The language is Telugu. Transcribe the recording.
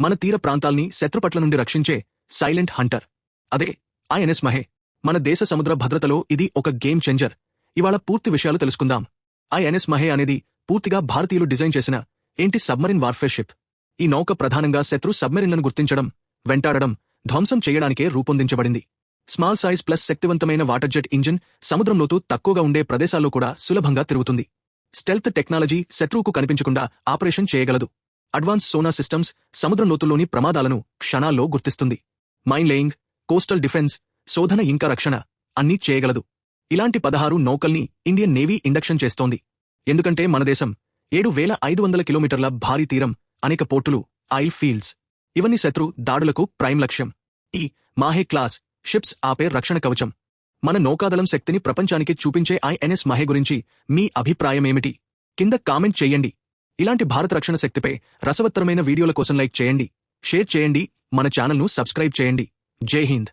మన తీర ప్రాంతాల్ని శత్రుపట్ల నుండి రక్షించే సైలెంట్ హంటర్. అదే ఐఎన్ఎస్ మహే. మన దేశ సముద్ర భద్రతలో ఇది ఒక గేమ్ చేంజర్. ఇవాళ పూర్తి విషయాలు తెలుసుకుందాం. ఐఎన్ఎస్ మహే అనేది పూర్తిగా భారతీయులు డిజైన్ చేసిన ఏంటి సబ్మరిన్ వార్ఫేర్ షిప్ ఈ నౌక ప్రధానంగా శత్రు సబ్మెరిన్లను గుర్తించడం వెంటాడడం ధ్వంసం చేయడానికే రూపొందించబడింది. స్మాల్ సైజ్ ప్లస్ శక్తివంతమైన వాటర్ జెట్ ఇంజిన్ సముద్రంలోతూ తక్కువగా ఉండే ప్రదేశాల్లో కూడా సులభంగా తిరుగుతుంది. స్టెల్త్ టెక్నాలజీ శత్రువుకు కనిపించకుండా ఆపరేషన్ చేయగలదు. అడ్వాన్స్ సోనా సిస్టమ్స్ సముద్రం లోతుల్లోని ప్రమాదాలను క్షణాల్లో గుర్తిస్తుంది. మైన్ లేయింగ్ కోస్టల్ డిఫెన్స్ శోధన ఇంకా రక్షణ అన్నీ చేయగలదు. ఇలాంటి పదహారు నౌకల్ని ఇండియన్ నేవీ ఇండక్షన్ చేస్తోంది. ఎందుకంటే మన దేశం ఏడు వేల ఐదు వందల కిలోమీటర్ల భారీ తీరం అనేక పోర్టులు ఆయిల్ ఫీల్డ్స్ ఇవన్నీ శత్రు దాడులకు ప్రైమ్ లక్ష్యం. ఈ మాహే క్లాస్ షిప్స్ ఆపే రక్షణ కవచం. మన నౌకాదళం శక్తిని ప్రపంచానికి చూపించే ఐఎన్ఎస్ మహే గురించి మీ అభిప్రాయమేమిటి? కింద కామెంట్ చేయండి. ఇలాంటి భారత రక్షణ శక్తిపై రసవత్తరమైన వీడియోల కోసం లైక్ చేయండి షేర్ చేయండి మన ఛానల్ను సబ్స్క్రైబ్ చేయండి. జై హింద్.